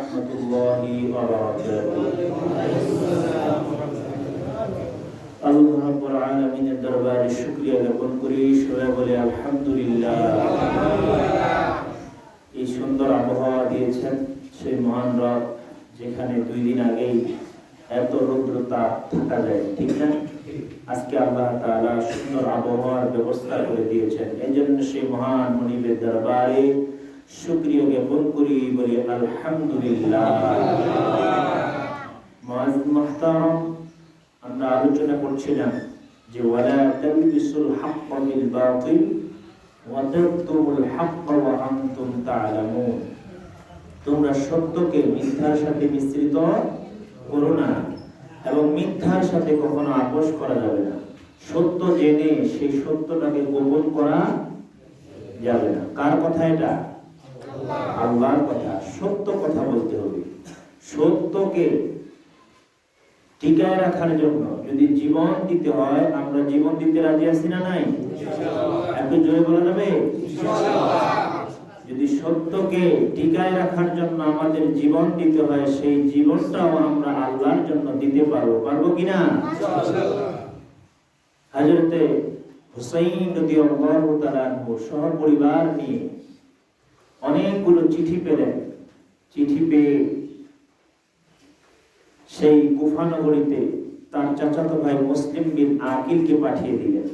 ورحمة الله وبركاته আল্লাহ রাব্বুল আলামিনের দরবারে শুকরিয়া জ্ঞাপন করি সবাই বলে আলহামদুলিল্লাহ এই সুন্দর আবহাওয়া দিয়েছেন সেই মহান রব যেখানে দুই দিন আগেই এত রৌদ্রতা থাকা যায় ঠিক না আজকে আল্লাহ তাআলা সুন্দর আবহাওয়ার ব্যবস্থা করে দিয়েছেন এই জন্য সেই মহান মনিবের দরবারে শুকরিয়া জ্ঞাপন করি বলি আলহামদুলিল্লাহ। আমরা আলোচনা করছিলাম যে ওয়ালা তালবিসুল হাক্কা বিল বাতিল, ওয়া তাকতুমুল হাক্কা ওয়া আনতুম তা'লামুন। তোমরা সত্যকে মিথ্যার সাথে মিশ্রিত করো না, এবং মিথ্যার সাথে কখনো আপোষ করা যাবে না। সত্য জেনে সেই সত্যটাকে গোপন করা যাবে না। কার কথা এটা? আল্লাহর কথা, সত্য কথা বলতে হবে। সত্যকে টিকায় রাখার জন্য যদি জীবন দিতে হয়, আমরা জীবন দিতে রাজি আছি না নাই? একটু জোরে বলা যাবে? যদি সত্যকে টিকায় রাখার জন্য আমাদের জীবন দিতে হয়, সেই জীবনটাও আমরা আল্লাহর জন্য দিতে পারব। পারব কিনা হাজরতে হুসাইন রাদিয়াল্লাহু তাআলা আনহু সহ পরিবার নিয়ে অনেকগুলো চিঠি পেলেন চিঠি পেয়ে সেই কুফা নগরীতে তার চাচাতো ভাই মুসলিম বিন আকিলকে পাঠিয়ে দিলেন।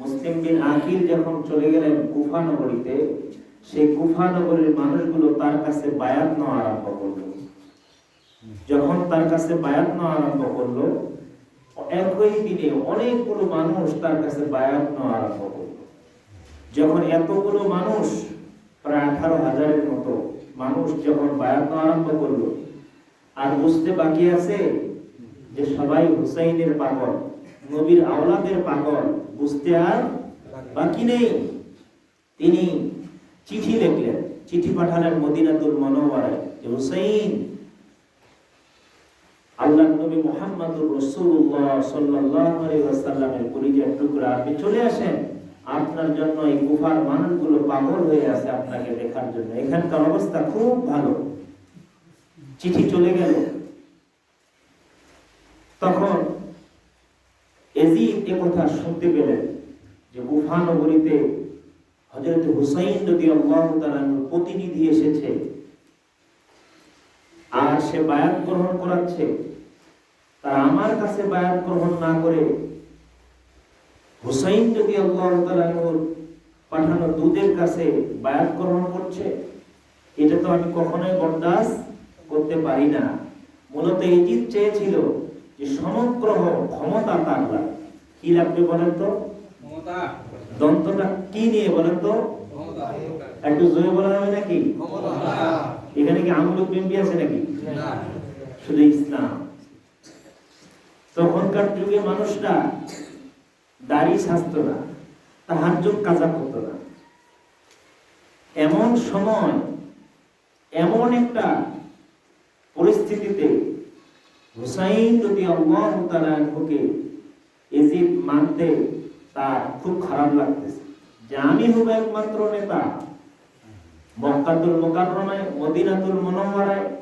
মুসলিম বিন আকিল যখন চলে গেলেন কুফা নগরীতে, সেই কুফা নগরীর মানুষগুলো তার কাছে বায়াত আরম্ভ করল। যখন তার কাছে বায়াত আরম্ভ করল, একই দিনে অনেকগুলো মানুষ তার কাছে বায়াত আরম্ভ করল। যখন এতগুলো মানুষ প্রায় আঠারো হাজারের মতো মানুষ যখন বায়াত আরম্ভ করল, আর বুঝতে বাকি আছে যে সবাই হুসাইনের পাগল, নবীর আওলাদের পাগল, বুঝতে আর বাকি নেই। তিনি চিঠি লিখলেন, চিঠি পাঠালেন মদিনাতুল মনোয়ারায় যে, হুসাইন আল্লাহ নবী মুহাম্মদুর রাসূলুল্লাহ সাল্লাল্লাহু আলাইহি পরিচয় টুকরা আপনি চলে আসেন। আপনার জন্য এই কুফার মানুষগুলো পাগল হয়ে আছে আপনাকে দেখার জন্য। এখানকার অবস্থা খুব ভালো। চিঠি চলে গেল। তখন এজিদ এ কথা শুনতে পেলেন যে গুফা নগরীতে হজরত হুসাইন যদি আল্লাহ প্রতিনিধি এসেছে। আর সে বায়াত গ্রহণ করাচ্ছে। তার আমার কাছে বায়াত গ্রহণ না করে হুসাইন যদি আল্লাহ পাঠানো দুধের কাছে বায়াত গ্রহণ করছে। এটা তো আমি কখনোই বরদাস্ত করতে পারি না। মূলত ইজিদ চেয়েছিল যে সমগ্র ক্ষমতা তার কি লাগবে বলেন তো? দন্তটা কি নিয়ে বলেন তো? একটু জোরে বলা যাবে নাকি? এখানে কি আমলুক বিম্বি আছে নাকি? শুধু ইসলাম। তখনকার যুগে মানুষরা দাড়ি সাজত না যোগ কাজা করতো না। এমন সময়, এমন একটা পরিস্থিতিতে হুসাইন যদি আল্লাহ তাআলাকে এজিদ মানতে তার খুব খারাপ লাগতেছে। যে আমি হব একমাত্র নেতা। মক্কাতুল মুকাররমায়, মদিনাতুল মনোহরায়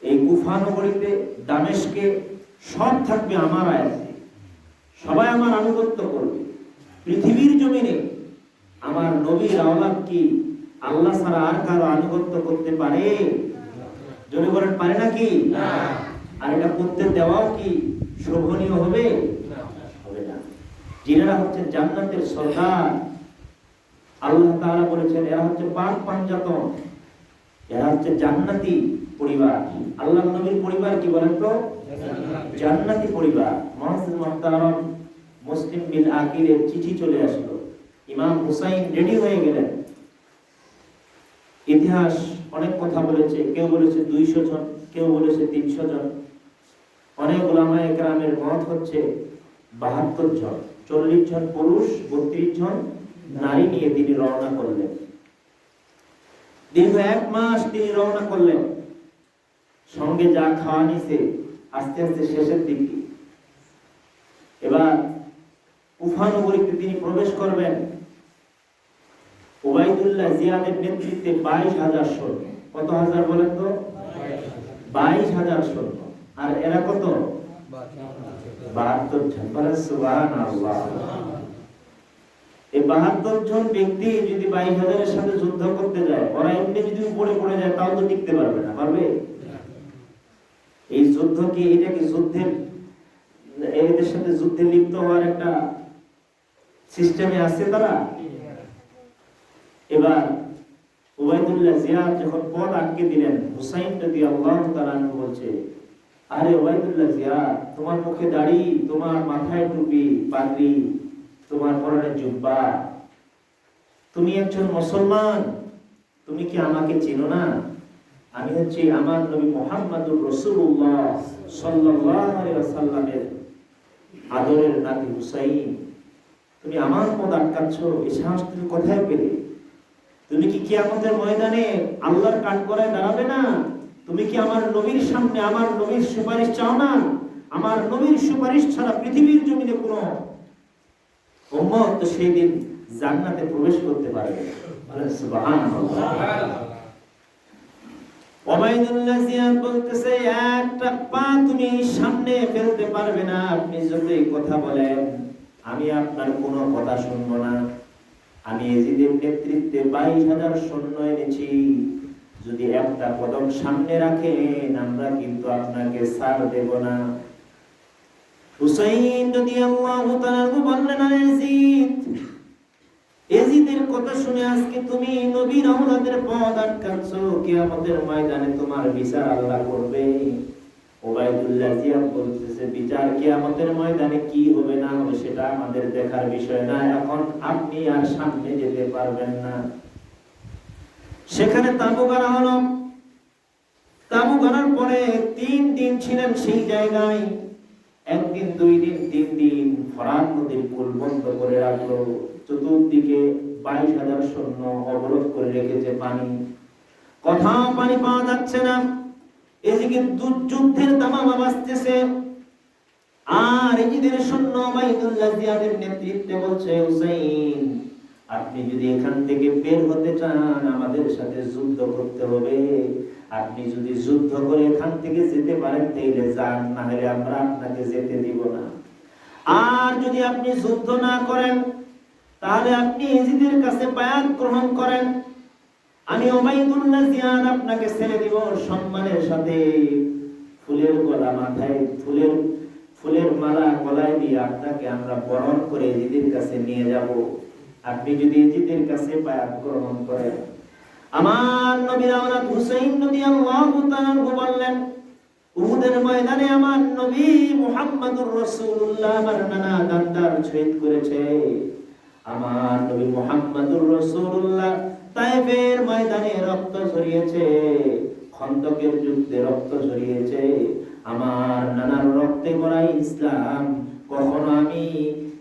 এই কুফা নগরীতে দামেশকে সব থাকবে আমার আয়াতে। সবাই আমার আনুগত্য করবে। পৃথিবীর জমিনে আমার নবীর আওলাদ কি আল্লাহ ছাড়া আর কারও আনুগত্য করতে পারে? জোরে বলেন পারে নাকি? আর এটা করতে দেওয়াও কি শোভনীয় হবে? হবে না। যিনারা হচ্ছে জান্নাতের সরকার আল্লাহ তাআলা বলেছেন এরা হচ্ছে পাক পাঞ্জাতন এরা হচ্ছে জান্নাতি। পরিবার আল্লাহ নবীর পরিবার কি বলেন তো? জান্নাতি পরিবার। মহাসিন মুহতারাম মুসলিম বিন আকিরের চিঠি চলে আসলো। ইমাম হুসাইন রেডি হয়ে গেলেন। ইতিহাস অনেক কথা বলেছে। কেউ বলেছে দুইশো জন, কেউ বলেছে তিনশো জন। অনেক ওলামায়ে গ্রামের মত হচ্ছে বাহাত্তর জন, চল্লিশ জন পুরুষ, বত্রিশ জন নারী নিয়ে তিনি রওনা করলেন। দীর্ঘ এক মাস তিনি রওনা করলেন। সঙ্গে যা খাওয়া নিছে আস্তে আস্তে শেষের দিকে। এবার উফা নগরীতে তিনি প্রবেশ করবেন। ওবাইদুল্লাহ জিয়াদের নেতৃত্বে বাইশ হাজার সৈন্য। কত হাজার বলেন তো? বাইশ হাজার সৈন্য। আর এরা কত? বাহাত্তর জন। এই বাহাত্তর জন ব্যক্তি যদি বাইশ হাজারের সাথে যুদ্ধ করতে যায়, ওরা এমনি যদি উপরে পড়ে যায়, তাও তো টিকতে পারবে না। পারবে? এই যুদ্ধ কি এটা কি যুদ্ধের, এদের সাথে যুদ্ধে লিপ্ত হওয়ার একটা সিস্টেমে আছে তারা? এবার ওবাইদুল্লাহ জিয়াদ যখন পথ আটকে দিলেন, হুসাইন যদি আল্লাহ তাআলা বলছে, আরে ওবাইদুল্লাহ জিয়াদ, তোমার মুখে দাড়ি, তোমার মাথায় টুপি, পাগড়ি, তোমার পরনে জুব্বা। তুমি একজন মুসলমান, তুমি কি আমাকে চেনো না? আমি হচ্ছি আমার নবী মোহাম্মদুর রসুল্লাহ ওয়াসাল্লামের আদরের নাতি হুসাইন। তুমি আমার পদ আটকাচ্ছ, এই সাহস তুমি কোথায় পেলে? তুমি কি কিয়ামতের ময়দানে আল্লাহর কাঠ করায় দাঁড়াবে না? তুমি কি আমার নবীর সামনে আমার নবীর সুপারিশ চাও না? আমার নবীর সুপারিশ ছাড়া পৃথিবীর জমিনে কোনো উম্মত সেই দিন জান্নাতে প্রবেশ করতে পারবে। সুবহানাল্লাহ। বলতেছে, একটা পা তুমি সামনে ফেলতে পারবে না। আপনি যতই কথা বলেন, আমি আপনার কোনো কথা শুনব না। আমি এজিদের নেতৃত্বে বাইশ হাজার সৈন্য এনেছি। যদি একটা কদম সামনে রাখেন, আমরা কিন্তু আপনাকে ছাড় দেব না। হুসাইন যদি আল্লাহ বললেন এজিদ এজিদের কথা শুনে আজকে তুমি নবীর আওলাদের পথ আটকাচ্ছ, কিয়ামতের ময়দানে তোমার বিচার আল্লাহ করবে। সেখানে তাবু গাড়া হলো পরে তিন দিন ছিলেন সেই জায়গায়। একদিন, দুই দিন, তিন দিন ফরাত নদীর পুল বন্ধ করে রাখল। চতুর্দিকে বাইশ হাজার সৈন্য অবরোধ করে রেখেছে পানি। কোথাও পানি পাওয়া যাচ্ছে না। এদিকে দু- যুদ্ধের দামামা আর এজিদের সৈন্য বাইদুল্লাহ নেতৃত্বে বলছে, হুসাইন, আপনি যদি এখান থেকে বের হতে চান, আমাদের সাথে যুদ্ধ করতে হবে। আপনি যদি যুদ্ধ করে এখান থেকে যেতে পারেন, তাইলে যান না হলে আমরা আপনাকে যেতে দিব না। আর যদি আপনি যুদ্ধ না করেন তাহলে আপনি এজিদের কাছে বায়াত গ্রহণ করেন। আমি ওবাইদুল্লাহ জিয়াদ আপনাকে ছেড়ে দিব সম্মানের সাথে। ফুলের গলা মাথায় ফুলের ফুলের মালা গলায় দিয়ে আপনাকে আমরা বরণ করে এজিদের কাছে নিয়ে যাব। আপনি যদি এজিদের কাছে বায়াত গ্রহণ করেন। আমার নবীর আওলাদ হুসাইন নবী আল্লাহু বললেন, উহুদের ময়দানে আমার নবী মুহাম্মদুর রাসূলুল্লাহ আমার নানা দান্দার শহীদ করেছে। আমার নবী মুহাম্মদুর রাসূলুল্লাহ তায়েফের ময়দানে রক্ত ঝরিয়েছে খন্দকের যুদ্ধে রক্ত ঝরিয়েছে আমার নানার রক্তে ভরা ইসলাম কখনো আমি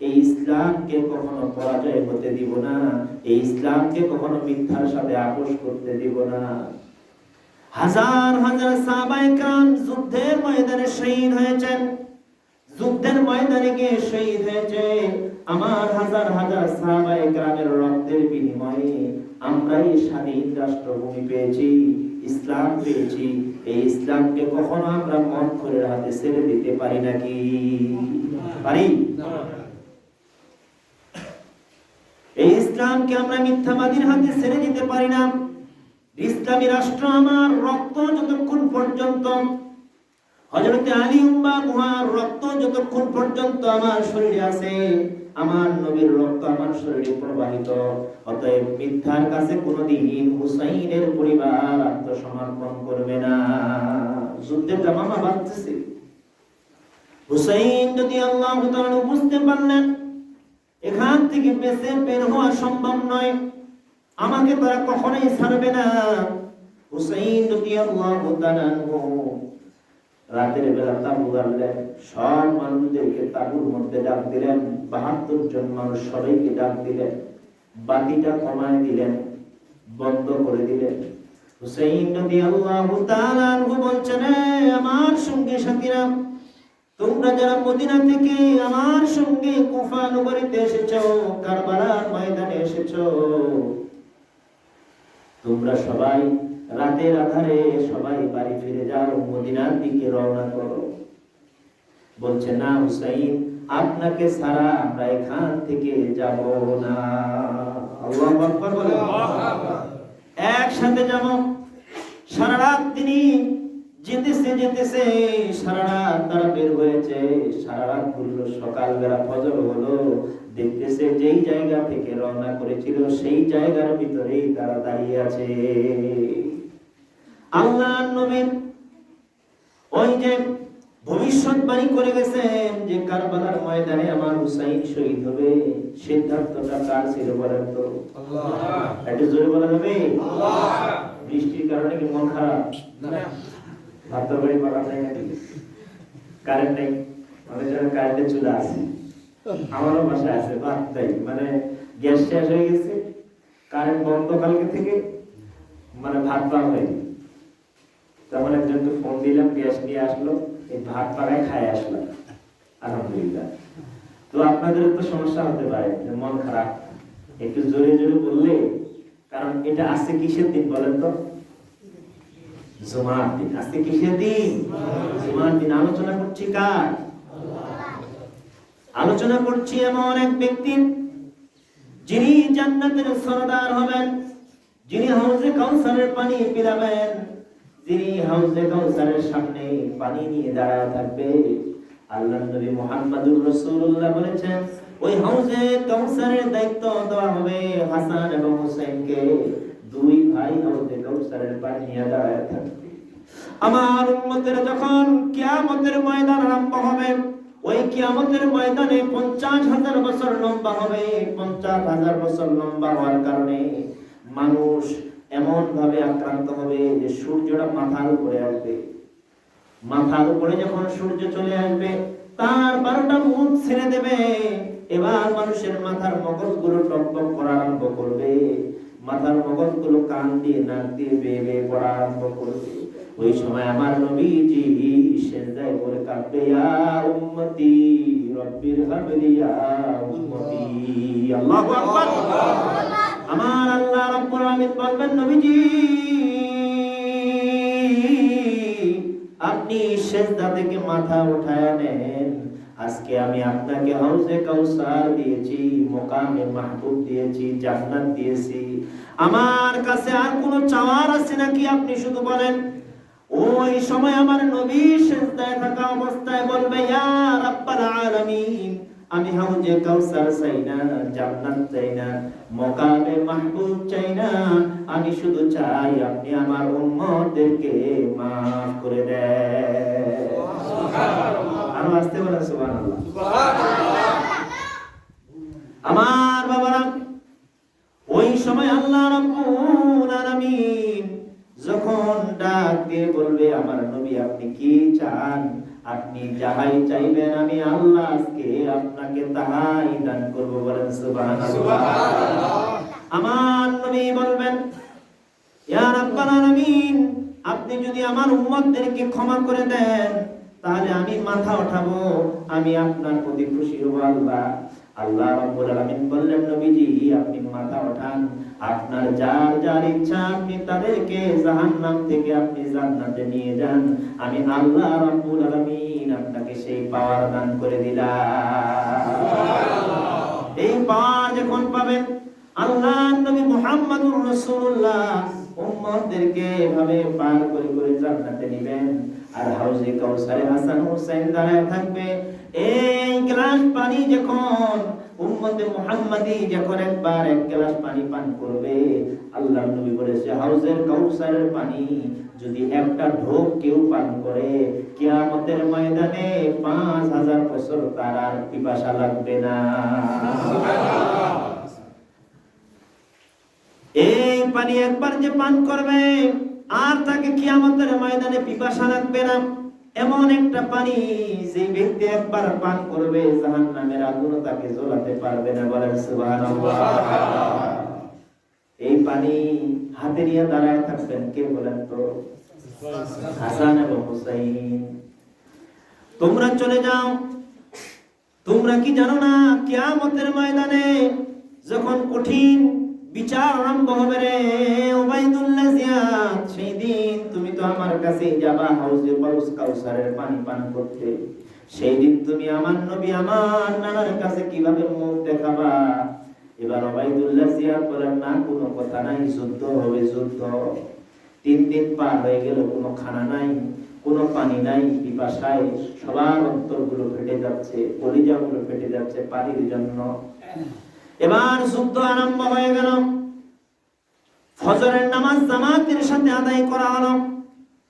এই ইসলামকে কখনো পরাজয় হতে দিব না এই ইসলামকে কখনো মিথ্যার সাথে আপোষ করতে দিব না হাজার হাজার সাহাবায়ে کرام যুদ্ধের ময়দানে শহীদ হয়েছেন যুদ্ধের ময়দানে গিয়ে শহীদ হয়েছে। আমার হাজার হাজার সাহাবাই গ্রামের রক্তের বিনিময়ে আমরাই স্বাধীন রাষ্ট্রভূমি পেয়েছি, ইসলাম পেয়েছি। এই ইসলামকে কখনো আমরা মন করে হাতে ছেড়ে দিতে পারি নাকি? পারি? এই ইসলামকে আমরা মিথ্যাবাদীর হাতে ছেড়ে দিতে পারি না। ইসলামী রাষ্ট্র আমার রক্ত যতক্ষণ পর্যন্ত হযরতে আলী উম্মা মুহার রক্ত যতক্ষণ পর্যন্ত আমার শরীরে আছে, আমার নবীর রক্ত আমার শরীরে প্রবাহিত। অতএব মিথ্যার কাছে কোনোদিন হুসাইনের পরিবার আত্মসমর্পণ করবে না। যুদ্ধের জামামা বাঁধতেছে। হুসাইন যদি আল্লাহ বুঝতে পারলেন, এখান থেকে বেঁচে বের হওয়া সম্ভব নয়। আমাকে তারা কখনোই ছাড়বে না। হুসাইন তাআলা আনহু রাতের বেলা তাবু গাড়লেন সব মানুষদেরকে তাবুর মধ্যে ডাক দিলেন। বাহাত্তর জন মানুষ সবাইকে ডাক দিলেন। বাতিটা কমায় দিলেন। বন্ধ করে দিলেন। হুসাইন তাআলা আনহু বলছেন আমার সঙ্গে সাথীরা, তোমরা যারা মদিনা থেকে আমার সঙ্গে কুফা নগরীতে এসেছ, কারবালার ময়দানে এসেছ, তোমরা সবাই রাতের আধারে সবাই বাড়ি ফিরে যাও, মদিনার দিকে রওনা করো। বলছে, না হুসাইন, আপনাকে ছাড়া আমরা এখান থেকে যাব না। বলে। একসাথে যাব। সারা রাত তিনি যেতেছে যেতেছে, সারা রাত তারা বের হয়েছে। সারা রাত ঘুরলো, সকালবেলা ফজর হলো। দেখতেছে যেই জায়গা থেকে রওনা করেছিল, সেই জায়গার ভিতরেই তারা দাঁড়িয়ে আছে। আল্লাহ নবীর ওই যে ভবিষ্যৎবাণী করে গেছেন যে কারবালার ময়দানে আমার হুসাইন শহীদ হবে সিদ্ধান্তটা কার ছিল বলেন তো। একটু জোরে বলা যাবে বৃষ্টির কারণে কি মন খারাপ? ভাত বাড়ি পাকা নাই কারেন্ট নেই। আমাদের জন্য কারেন্টের চুলা আছে। আমারও বাসায় আছে ভাত তাই মানে গ্যাস শেষ হয়ে গেছে। কারেন্ট বন্ধ কালকে থেকে। মানে ভাত পাওয়া হয়নি। তখন একজনকে ফোন দিলাম, গ্যাস নিয়ে আসলো, এই ভাত পাকায় খায় আসলাম আলহামদুলিল্লাহ। তো আপনাদের তো সমস্যা হতে পারে মন খারাপ। একটু জোরে জোরে বললে, কারণ এটা আজকে কিসের দিন বলেন তো? জুমার দিন। আজকে কিসের দিন? জুমার দিন। আলোচনা করছি কার? আলোচনা করছি এমন এক ব্যক্তি, যিনি জান্নাতের সরদার হবেন, যিনি হাউজে কাউসারের পানি পিলাবেন। যিনি হাউজে কাউসারের সামনে পানি নিয়ে দাঁড়ায় থাকবে। আল্লাহ নবী মুহাম্মদুর রাসূলুল্লাহ বলেছেন, ওই হাউজে কাউসারের দায়িত্ব দেওয়া হবে হাসান এবং হুসাইনকে। দুই ভাই হাউজে কাউসারের পানি নিয়ে দাঁড়ায় থাকবে। আমার উম্মতের যখন কিয়ামতের ময়দান আরম্ভ হবে, ওই কিয়ামতের ময়দানে পঞ্চাশ হাজার বছর লম্বা হবে। পঞ্চাশ হাজার বছর লম্বা হওয়ার কারণে মানুষ এমন ভাবে আক্রান্ত হবে যে সূর্যটা মাথার উপরে আসবে। মাথার উপরে যখন সূর্য চলে আসবে, তার বারোটা মুখ ছেড়ে দেবে। এবার মানুষের মাথার মগজগুলো টকটক করা আরম্ভ করবে। মাথার মগজগুলো কান দিয়ে, নাক দিয়ে বেয়ে বেয়ে আরম্ভ করবে। ওই সময় আমার নবীজি সেজদায় কাঁদবে, ইয়া উম্মতি, রব্বির আল্লাহু আকবার। আমার আল্লাহ রব্বুল আলামিন বলবেন, নবীজি, আপনি সেজদা থেকে মাথা উঠায় নেন। আজকে আমি আপনাকে হাউজে কাউসার দিয়েছি, মোকামে মাহবুব দিয়েছি, জান্নাত দিয়েছি। আমার কাছে আর কোনো চাওয়ার আছে নাকি? আপনি শুধু বলেন। ওই সময় আমার নবী সেজদায় থাকা অবস্থায় বলবে, ইয়া রাব্বাল আলামিন আমি হাউজে কাউসার চাই না জান্নাত চাই না মকামে মাহবুব চাই না আমি শুধু চাই আপনি আমার উম্মতদেরকে মাফ করে দেন। আরও আসতে বলেন সুবহানাল্লাহ। আমার বাবারা ওই সময় আল্লাহ রাব্বুল আলামিন যখন ডাক দিয়ে বলবে আমার নবী আপনি কি চান? আপনি যাহাই চাইবেন আমি আল্লাহ আজকে আপনাকে তাহাই দান করব বলেন সুবহানাল্লাহ। আমার নবী বলবেন ইয়া রাব্বাল আলামিন আপনি যদি আমার উম্মতদেরকে ক্ষমা করে দেন তাহলে আমি মাথা উঠাবো আমি আপনার প্রতি খুশি হব আল্লাহ। আল্লাহ রাব্বুল আলামিন বললেন নবীজি আপনি ওঠান আপনার যার যার ইচ্ছা, আপনি তাদেরকে জাহান্নাম থেকে আপনি জান্নাতে নিয়ে যান। আমি আল্লাহ রাব্বুল আলামিন আপনাকে সেই পাওয়ার দান করে দিলাম। এই পাওয়ার যখন পাবেন, আল্লাহ নবী মুহাম্মদুর রাসূলুল্লাহ উম্মতদেরকে এভাবে পার করে করে জান্নাতে নেবেন। আর হাউজে কাউসারে হাসান হুসাইন দাঁড়ায় থাকবে এই গ্লাস পানি যখন উম্মতে মুহাম্মাদি যখন একবার এক গ্লাস পানি পান করবে আল্লাহ নবী বলেছে হাউজের কাউসারের পানি যদি একটা ঢোক কেউ পান করে, কিয়ামতের ময়দানে পাঁচ হাজার বছর তার আর পিপাসা লাগবে না। এই পানি একবার যে পান করবে, আর তাকে কিয়ামতের ময়দানে পিপাসা লাগবে না। এমন একটা পানি যে ব্যক্তি একবার পান করবে, জাহান্নামের আগুন তাকে জ্বলাতে পারবে না বলেন এই পানি হাতে নিয়ে দাঁড়ায় থাকবেন, কে বলেন তো? হাসান এবং হুসাইন। তোমরা চলে যাও। তোমরা কি জানো না, কিয়ামতের ময়দানে যখন কঠিন বিচার আরম্ভ হবে রে ওবাইদুল্লাহ জিয়াদ। সেই দিন তুমি তো আমার কাছে যাবা, হাউজে বাউস কাউসারের পানি পান করতে। সেই দিন তুমি আমার নবী, আমার নানার কাছে কীভাবে মুখ দেখাবা? এবার ওবাইদুল্লাহ জিয়াদ বলেন, না, কোনো কথা নাই, যুদ্ধ হবে, যুদ্ধ। তিন দিন পার হয়ে গেল, কোনো খানা নাই, কোনো পানি নাই, পিপাসায় সবার অন্তরগুলো ফেটে যাচ্ছে, কলিজাগুলো ফেটে যাচ্ছে পানির জন্য। এবার যুদ্ধ আরম্ভ হয়ে গেল। ফজরের নামাজ জামাতের সাথে আদায় করা হলো।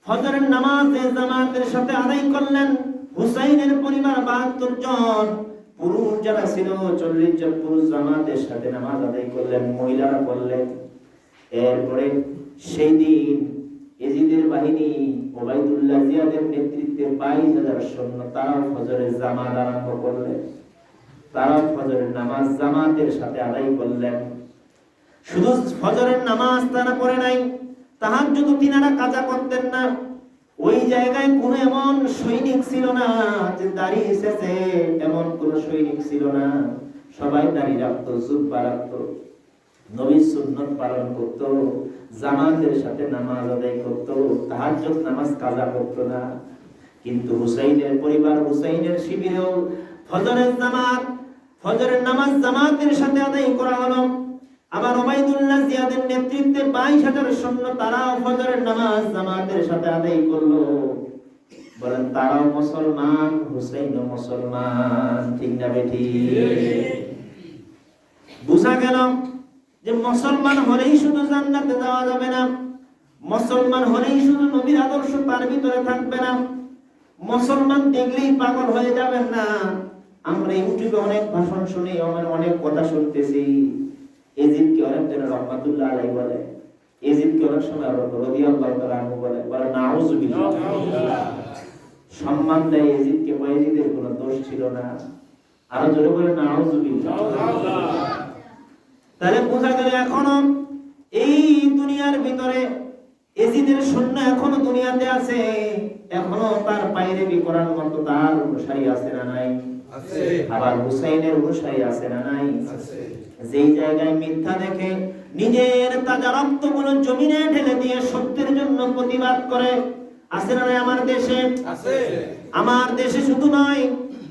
ফজরের নামাজ জামাতের সাথে আদায় করলেন, হুসাইনের পরিবার বাহাত্তর জন, পুরুষ যারা ছিল, চল্লিশ জন পুরুষ জামাতের সাথে নামাজ আদায় করলেন, মহিলারা করলেন। এরপরে সেই দিন এজিদের বাহিনী ওবাইদুল্লাহ জিয়াদের নেতৃত্বে বাইশ হাজার সৈন্য তারাও ফজরের জামাত আরম্ভ করলেন। তারা ফজরের নামাজ জামাতের সাথে আদায় করলেন। শুধু ফজরের নামাজ তারা পড়ে নাই তাহার যদি তিনারা কাজা করতেন না। ওই জায়গায় কোন এমন সৈনিক ছিল না যে দাড়ি এসেছে এমন কোন সৈনিক ছিল না। সবাই দাড়ি রাখতো, জুব্বা রাখতো, নবীর সুন্নত পালন করত, জামাতের সাথে নামাজ আদায় করত, তাহাজ্জুদ নামাজ কাজা করত না। কিন্তু হুসাইনের পরিবার, হুসাইনের শিবিরেও ফজরের জামাত ফজরের নামাজ জামাতের সাথে আদায় করা হলো। আবার ওবাইদুল্লাহ জিয়াদের নেতৃত্বে বাইশ হাজার সৈন্য তারাও ফজরের নামাজ জামাতের সাথে আদায় করল। বলেন, তারাও মুসলমান, হুসাইনও মুসলমান। ঠিক না বেঠি বুঝা গেল যে মুসলমান হলেই শুধু জান্নাতে যাওয়া যাবে না। মুসলমান হলেই শুধু নবীর আদর্শ তার ভিতরে থাকবে না। মুসলমান দেখলেই পাগল হয়ে যাবেন না। আমরা ইউটিউবে অনেক ভাষণ শুনি, আমার অনেক কথা শুনতেছি। এজিদকে অনেক জন রহমাতুল্লাহ আলাই বলে। এজিদকে অনেক সময় রাদিয়াল্লাহু তাআলা আনহু বলে বলে নাউজুবিল্লাহ সম্মান দেয় এজিদকে বা এজিদের কোনো দোষ ছিল না। আরও জোরে বলে নাউজুবিল্লাহ তাহলে বোঝা গেল এখনও এই দুনিয়ার ভিতরে এজিদের সৈন্য এখনও দুনিয়াতে আছে। এখনও তার বাইরে বিকরার মতো তার অনুসারী আছে না নাই? আবার হুসাইনের অনুসারী আছে না নাই? যেই জায়গায় মিথ্যা দেখে নিজের তাজা রক্তগুলো জমিনে ঢেলে দিয়ে সত্যের জন্য প্রতিবাদ করে আছে না আমার দেশে? আমার দেশে শুধু নয়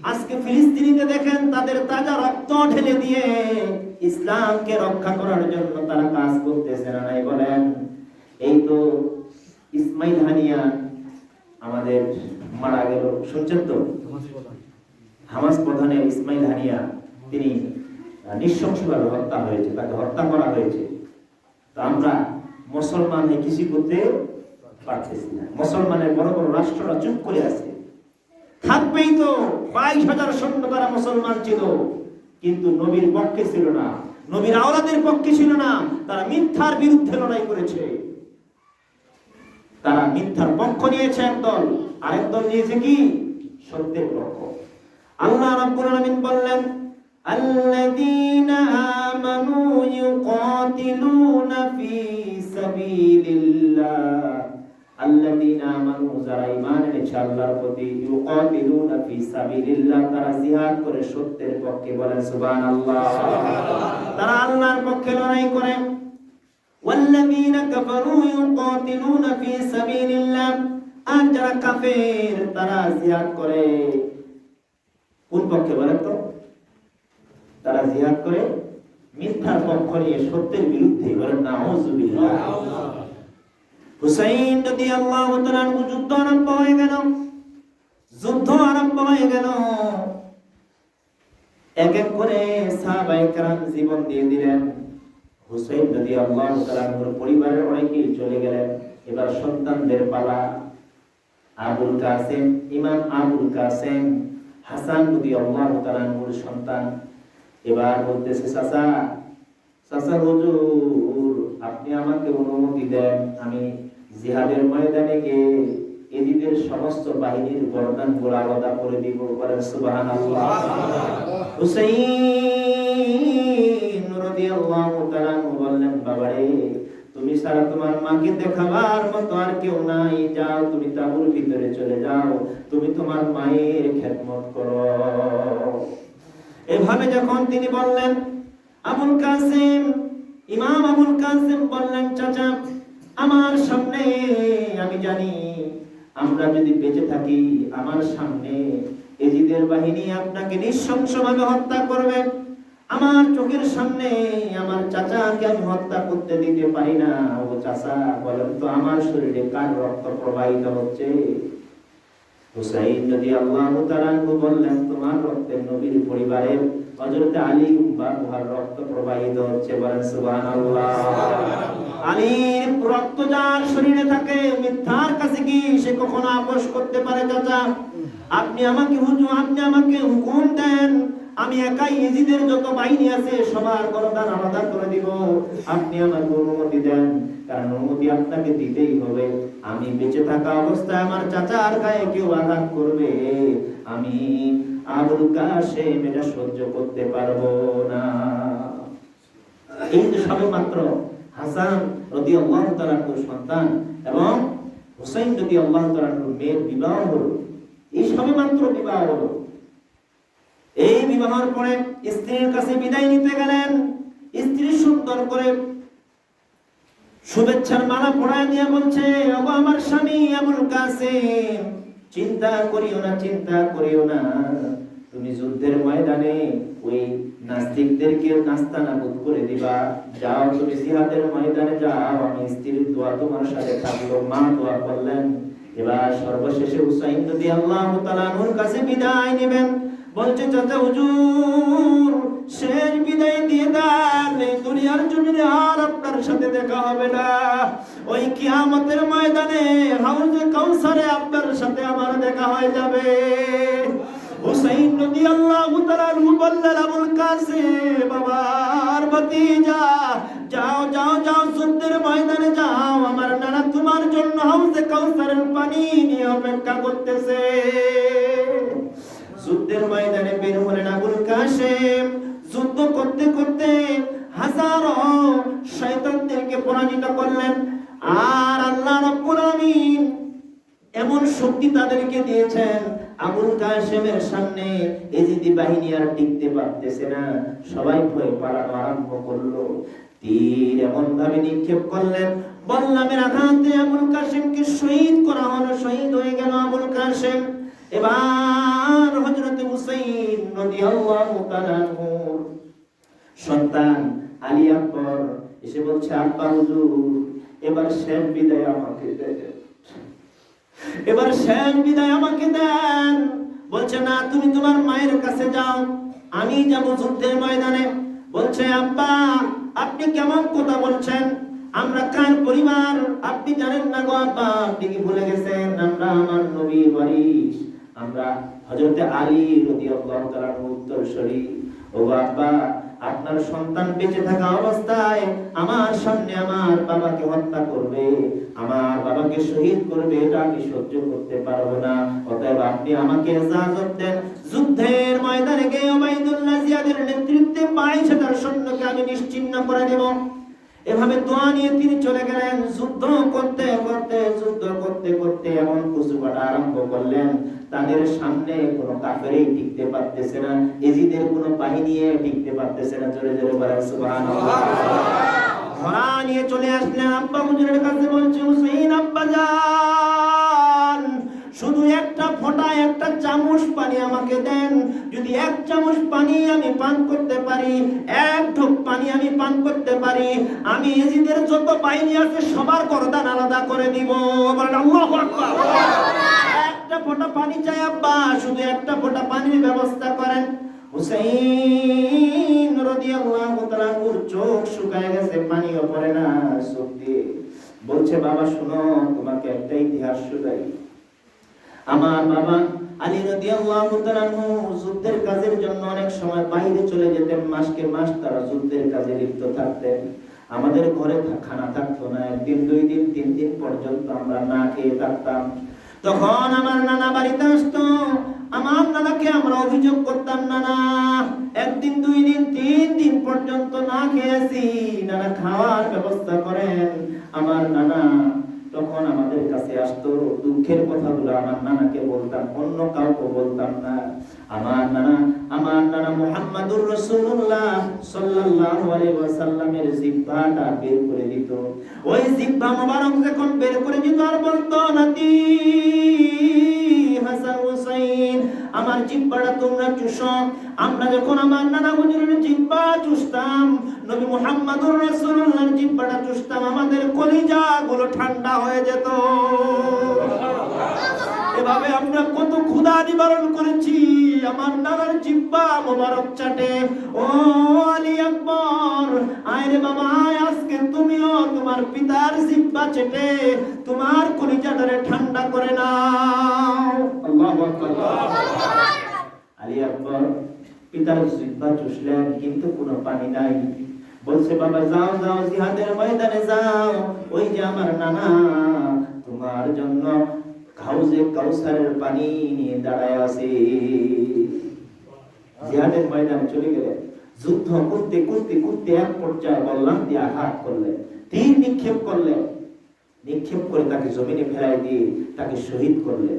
আজকে ফিলিস্তিনিতে দেখেন তাদের তাজা রক্ত ঢেলে দিয়ে ইসলামকে রক্ষা করার জন্য তারা কাজ করতেছে না নাই বলেন? এই তো ইসমাইল হানিয়া আমাদের মারা গেল শুনছেন তো? হামাস প্রধানের ইসমাইল হানিয়া, তিনি নৃশংসভাবে হত্যা হয়েছে, তাকে হত্যা করা হয়েছে। তো আমরা মুসলমান কিছু করতে পারতেছি না। মুসলমানের বড় বড় রাষ্ট্ররা চুপ করে আছে। থাকবেই তো, বাইশ হাজার সৈন্য তারা মুসলমান ছিল, কিন্তু নবীর পক্ষে ছিল না। নবীর আওলাদের পক্ষে ছিল না, তারা মিথ্যার বিরুদ্ধে লড়াই করেছে। তারা মিথ্যার পক্ষ নিয়েছে একদল, আরেক দল নিয়েছে কি? সত্যের পক্ষ। আল্লাহ রাব্বুল আলামিন বললেন الذين آمنوا يقاتلون في سبيل الله الذين آمنوا যারা ঈমান এনেছে আল্লাহর প্রতি ইউকাতিলুনা ফি সাবিলিল্লাহ তারা জিহাদ করে সত্যের পক্ষে বলেন সুবহানাল্লাহ তারা আল্লাহর পক্ষে লড়াই করে والذين كفروا يقاتلون في سبيل الله আর যারা কাফের তারা জিহাদ করে কোন পক্ষে বলেন তো? তারা জিহাদ করে মিথ্যার পক্ষ নিয়ে সত্যের বিরুদ্ধে বলেন না হুসাইন যদি আল্লাহ যুদ্ধ আরম্ভ হয়ে গেল। যুদ্ধ আরম্ভ হয়ে গেল। এক এক করে জীবন দিয়ে দিলেন। হুসাইন যদি আল্লাহ পরিবারের অনেকেই চলে গেলেন। এবার সন্তানদের পালা। আবুল কাসেম, ইমাম আবুল কাসেম হাসান যদি আল্লাহ তাআলার সন্তান। এবার বলতেছে, চাচা চাচা হুজুর, আপনি আমাকে অনুমতি দেন। আমি জিহাদের ময়দানে গিয়ে এদিদের সমস্ত বাহিনীর গর্দানগুলো আলাদা করে দিব। বলেন, সুবহানাল্লাহ। হুসাইন রাদিয়াল্লাহু তাআলা বললেন, বাবারে সারা তোমার মাকে দেখাবার মতো আর কেউ নাই। যাও, তুমি তাবুর ভিতরে চলে যাও। তুমি তোমার মায়ের খেদমত করো। এভাবে যখন তিনি বললেন, আবুল কাসিম, ইমাম আবুল কাসেম বললেন, চাচা, আমার সামনে, আমি জানি, আমরা যদি বেঁচে থাকি, আমার সামনে এজিদের বাহিনী আপনাকে নৃশংসভাবে হত্যা করবে। আমার চোখের সামনে আমার চাচাকে আমি হত্যা করতে দিতে পারি না। ও চাচা বলেন তো আমার শরীরে কার রক্ত প্রবাহিত হচ্ছে? হুসাইন যদি আল্লাহ তাআলাকে বললেন তোমার রক্তের নবীর পরিবারের হযরত আলী বা উহার রক্ত প্রবাহিত হচ্ছে। বলেন সুবহানাল্লাহ। আলীর রক্ত যার শরীরে থাকে মিথ্যার সে কখনো আপোষ করতে পারে, চাচা। আপনি আমাকে হুজুর, আপনি আমাকে হুকুম দেন। আমি একাই ইজিদের যত বাহিনী আছে, সবার গরদান আলাদা করে দিব। আপনি আমাকে অনুমতি দেন, কারণ অনুমতি আপনাকে দিতেই হবে। আমি বেঁচে থাকা অবস্থায় আমার চাচার গায়ে কেউ আঘাত করবে। আমি আবুল কাশেম এটা সহ্য করতে পারব না। এই যে সবে মাত্র হাসান রদি আল্লাহ সন্তান এবং হুসাইন যদি আল্লাহ মেয়ের বিবাহ হলো। এই সবে মাত্র বিবাহ হলো। এই বিবাহের পরে স্ত্রীর কাছে বিদায় নিতে গেলেন। স্ত্রী সুন্দর করে শুভেচ্ছার মালা পড়ায় দিয়ে বলছে আমার স্বামী আবুল কাছে চিন্তা করিও না, চিন্তা করিও না। তুমি যুদ্ধের ময়দানে ওই নাস্তিকদেরকে নাস্তা নাবুদ করে দিবা। যাও, তুমি জিহাদের ময়দানে যাও, আমি স্ত্রীর দোয়া তোমার সাথে থাকল মা দোয়া করলেন। এবার সর্বশেষে হুসাইন নদী আল্লাহ কাছে বিদায় নেবেন। বলছে, চাচা হুজুর, শেষ বিদায় দিয়ে দেন। এই দুনিয়ার জমিনে আর আপনার সাথে দেখা হবে না। ওই কিয়ামতের ময়দানে হাউজে কাউসারে আপনার সাথে আমার দেখা হয়ে যাবে। হুসাইন নদী আল্লাহ তাআলা বললেন আবুল কাসিম, বাবার ভাতিজা। যাও যাও যাও, যুদ্ধের ময়দানে যাও। আমার নানা তোমার জন্য হাউজে কাউসারের পানি নিয়ে অপেক্ষা করতেছে। যুদ্ধের ময়দানে বের হলেন আবুল কাশেম যুদ্ধ করতে করতে হাজারো শয়তানদেরকে পরাজিত করলেন। আর আল্লাহ রাব্বুল আলামিন এমন শক্তি তাদেরকে দিয়েছেন আবুল কাশেমের সামনে এজিদি বাহিনী আর টিকতে পারতেছে না। সবাই ভয় পালানো আরম্ভ করল। তীর এমন ভাবে নিক্ষেপ করলেন। বল্লামের আঘাতে আবুল কাশেমকে শহীদ করা হলো। শহীদ হয়ে গেল আবুল কাশেম। এবার হযরত হুসাইন রাদিয়াল্লাহু তাআলা সন্তান আলী আকবর এসে বলছে, আব্বা হুজুর, এবার শেষ বিদায় আমাকে দেন এবার শেষ বিদায় আমাকে দেন। বলছে, না, তুমি তোমার মায়ের কাছে যাও। আমি যাব যুদ্ধের ময়দানে। বলছে, আব্বা, আপনি কেমন কথা বলছেন? আমরা কার পরিবার? আপনি জানেন না গো আব্বা, আপনি কি ভুলে গেছেন? আমরা আমার নবী ওয়ারিস আমরা হযরতে আলী রাদিয়াল্লাহু তাআলার উত্তরসূরি। ও আব্বা আপনার সন্তান বেঁচে থাকা অবস্থায় আমার সামনে আমার বাবাকে হত্যা করবে, আমার বাবাকে শহীদ করবে, এটা আমি সহ্য করতে পারব না। অতএব আপনি আমাকে ইজাজত দেন। যুদ্ধের ময়দানে গিয়ে ওবাইদুল্লাহ জিয়াদের নেতৃত্বে বাইশ হাজার সৈন্যকে আমি নিশ্চিন্ন করে দেব। এভাবে দোয়া নিয়ে তিনি চলে গেলেন, যুদ্ধ করতে করতে, যুদ্ধ করতে করতে এমন কুচুকাটা আরম্ভ করলেন। তাদের সামনে কোনো কাফেরই টিকতে পারতেছে না, এজিদের কোনো বাহিনী টিকতে পারতেছে না। জোরে জোরে বলেন, সুবহানাল্লাহ। ঘোড়া নিয়ে চলে আসলেন আব্বা হুজুরের কাছে বলছে, হুসেইন আব্বা যান শুধু একটা ফোঁটা, একটা চামচ পানি আমাকে দেন। যদি এক চামচ পানি আমি পান করতে পারি, এক ঢোক পানি আমি পান করতে পারি, আমি এজিদের যত বাহিনী আছে সবার করদান আলাদা করে দিব। বলেন, আল্লাহু আকবার। একটা ফোঁটা পানি চাই, আব্বা, শুধু একটা ফোঁটা পানির ব্যবস্থা করেন। হুসাইন রাদিয়াল্লাহু তাআলা ওর চোখ শুকায় গেছে, পানিও পড়ে না দিয়ে। বলছে, বাবা, শোনো, তোমাকে একটা ইতিহাস শুনাই আমার বাবা আলী রাদিয়াল্লাহু তাআলা যুদ্ধের কাজের জন্য অনেক সময় বাইরে চলে যেতেন, মাসকে মাস তারা যুদ্ধের কাজে লিপ্ত থাকতেন। আমাদের ঘরে খানা থাকতো না, একদিন, দুই দিন, তিন দিন পর্যন্ত আমরা না খেয়ে থাকতাম। তখন আমার নানা বাড়িতে আসতো, আমার নানাকে আমরা অভিযোগ করতাম, নানা, একদিন, দুই দিন, তিন দিন পর্যন্ত না খেয়েছি নানা খাওয়ার ব্যবস্থা করেন। আমার নানা তখন আমাদের কাছে আসতো, দুঃখের কথাগুলো আমার নানাকে বলতাম, অন্য কাউকে বলতাম না। আমার নানা আমার নানা মুহাম্মাদুর রাসূলুল্লাহ সাল্লাল্লাহু আলাইহি ওয়াসাল্লামের জিহ্বাটা বের করে দিত। ওই জিহ্বা মোবারক যখন বের করে দিত আর বলতো, নাতি হাসান হুসাইন, আমার জিব্বাটা তোমরা চুষো। আমরা যখন আমার নানা হুজুরের জিব্বা চুষতাম, নবী মুহাম্মাদুর রাসূলুল্লাহর জিব্বাটা চুষতাম, আমাদের কলিজা গুলো ঠান্ডা হয়ে যেত। এভাবে আমরা কত ক্ষুধা নিবারণ করেছি। আমার নানার জিব্বা মোবারক চাটে। ও আলী আকবর আয় রে বাবা আয় আজকে তুমিও তোমার পিতার জিব্বা চেটে তোমার কলিজাটারে ঠান্ডা করে নাও। আল্লাহু আকবার। আলী আকবর পিতার জিব্বা চুষলেন কিন্তু কোনো পানি নাই। বলছে বাবা যাও যাও জিহাদের ময়দানে যাও। ওই যে আমার নানা তোমার জন্য হাউজে কাউসারের পানি নিয়ে দাঁড়ায় আছে। জিহাদের ময়দানে চলে গেলে যুদ্ধ করতে করতে করতে এক পর্যায়ে বললাম দিয়ে আঘাত করলে, তীর নিক্ষেপ করলে, নিক্ষেপ করে তাকে জমিনে ফেলাই দিয়ে তাকে শহীদ করলে।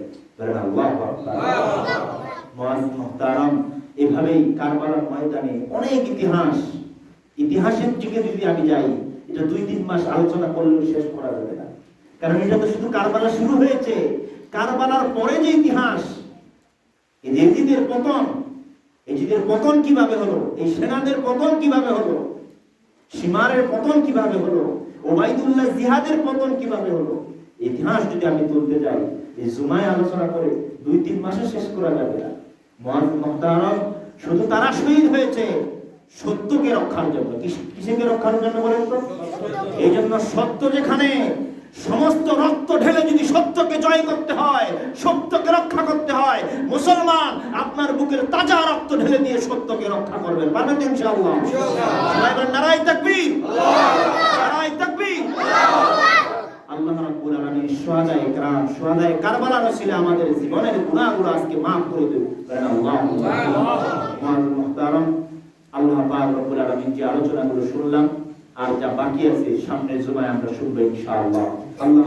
এভাবেই কারবালার ময়দানে অনেক ইতিহাস। ইতিহাসের দিকে যদি আমি যাই, এটা দুই তিন মাস আলোচনা করলেও শেষ করা যাবে না। কারণ এটা তো শুধু কারবালা শুরু হয়েছে। কারবালার পরে যে ইতিহাস এজিদের পতন এজিদের পতন কীভাবে হলো এই সেনাদের পতন কীভাবে হলো সীমারের পতন কীভাবে হলো ওবাইদুল্লাহ জিহাদের পতন কীভাবে হলো ইতিহাস যদি আমি তুলতে যাই এই জুমায় আলোচনা করে দুই তিন মাসে শেষ করা যাবে না। মহান শুধু তারা শহীদ হয়েছে সত্যকে রক্ষার জন্য। কিস- কিসেকে রক্ষার জন্য বলেন তো? এই জন্য সত্য যেখানে সমস্ত রক্ত ঢেলে যদি সত্যকে জয় করতে হয় সত্যকে রক্ষা করতে হয় মুসলমান আপনার বুকের তাজা রক্ত ঢেলে দিয়ে সত্যকে রক্ষা করবেন পারবেন তো ইনশাআল্লাহ সবাই বলেন, নারায়ে তাকবীর নারায়ে তাকবীর আল্লাহ রাব্বুল আলামিন শুহাদায়ে کرام শুহাদায়ে কারবালার ওসিলে আমাদের জীবনের গুনাহগুলো আজকে maaf করে দেব বলেন আল্লাহ মুহতারাম আল্লাহ পাক রব্বুল আলামিন যে আলোচনাগুলো শুনলাম আর যা বাকি আছে সামনে জুমায় আমরা শুনব ইনশাআল্লাহ। আল্লাহ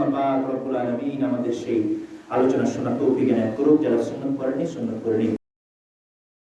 আমাদের সেই আলোচনা শোনা তৌফিক এনায়েত করুক, যারা সুন্নাত করেনি সুন্নাত করে নিন